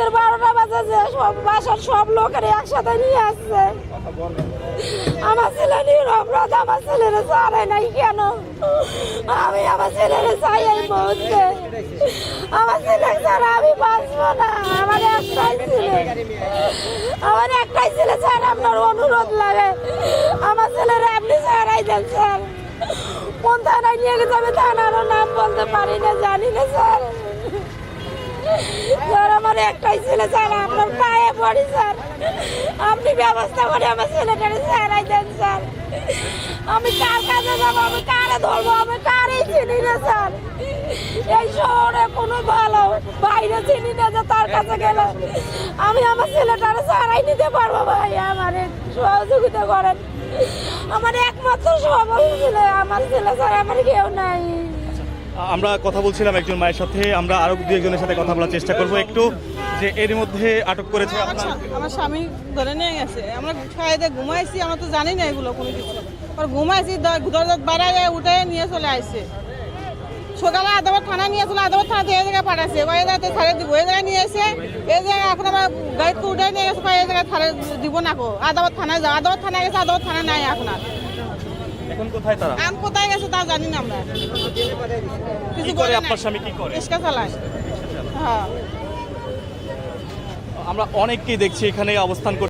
রাতের বারোটা বাজে সব বাসার সব লোকের একসাথে নিয়ে আসছে। আমার ছেলে নিরপরাধ আমার ছেলের ছাড়ে নাই কেন? আমি আমার ছেলের চাই এই মুহূর্তে। আমার ছেলে ছাড়া আমি বাঁচবো না। আমার একটাই ছেলে। আমার একটাই ছেলে স্যার, আপনার অনুরোধ লাগে। আমার ছেলের আপনি ছাড়াই দেন স্যার। কোন থানায় নিয়ে আমি থানারও নাম বলতে পারি না, জানি না স্যার। আমার একটাই ছেলে, স্যার, আপনার পায়ে পড়ি, স্যার। আপনি ব্যবস্থা করে আমার ছেলেটাকে ছাড়াই দেন, স্যার। আমি কার কাছে যাব? আমি কারে ধরবো? আমি কারেই চিনি না, স্যার। এই শহরে কোনো ভালো বাইরে চিনি না যে তার কাছে গেলে। আমি আমার ছেলেটারে ছাড়াই নিতে পারব ভাই, আমার সহযোগিতা করেন। আমার একমাত্র সবল ছেলে, আমার ছেলে ছাড়া আমার কেউ নাই। আমরা কথা বলছিলাম একজন মায়ের সাথে আমরা আরও দু একজনের সাথে কথা বলার চেষ্টা করব একটু। যে এর মধ্যে আটক করেছে আমার স্বামী ধরে নিয়ে গেছে। আমরা সাইডে ঘুমাইছি আমরা তো জানি না এগুলো কোনো কিছু। আর ঘুমাইছি দরজা বাড়ায় উঠে নিয়ে চলে আসছে সকালে আদাবার থানা নিয়ে আসলে আদাবার থানা এই জায়গায় পাঠাচ্ছে ওই জায়গাতে ছাড়ে দিব এই জায়গায় নিয়ে এসে এই জায়গায় এখন আমার গাড়িতে উঠে নিয়ে গেছে এই জায়গায় ছাড়ে দিব না কো। আদাবার থানায় যাও। আদাবার থানায় গেছে আদাবার থানা নাই এখন আর। এখন কোথায় তারা? আম কোথায় গেছে তা জানি না আমরা। কি কিছু করে আপনার স্বামী কি করে? রিক্সা চালায়। হ্যাঁ। আমরা অনেককেই দেখছি এখানে অবস্থান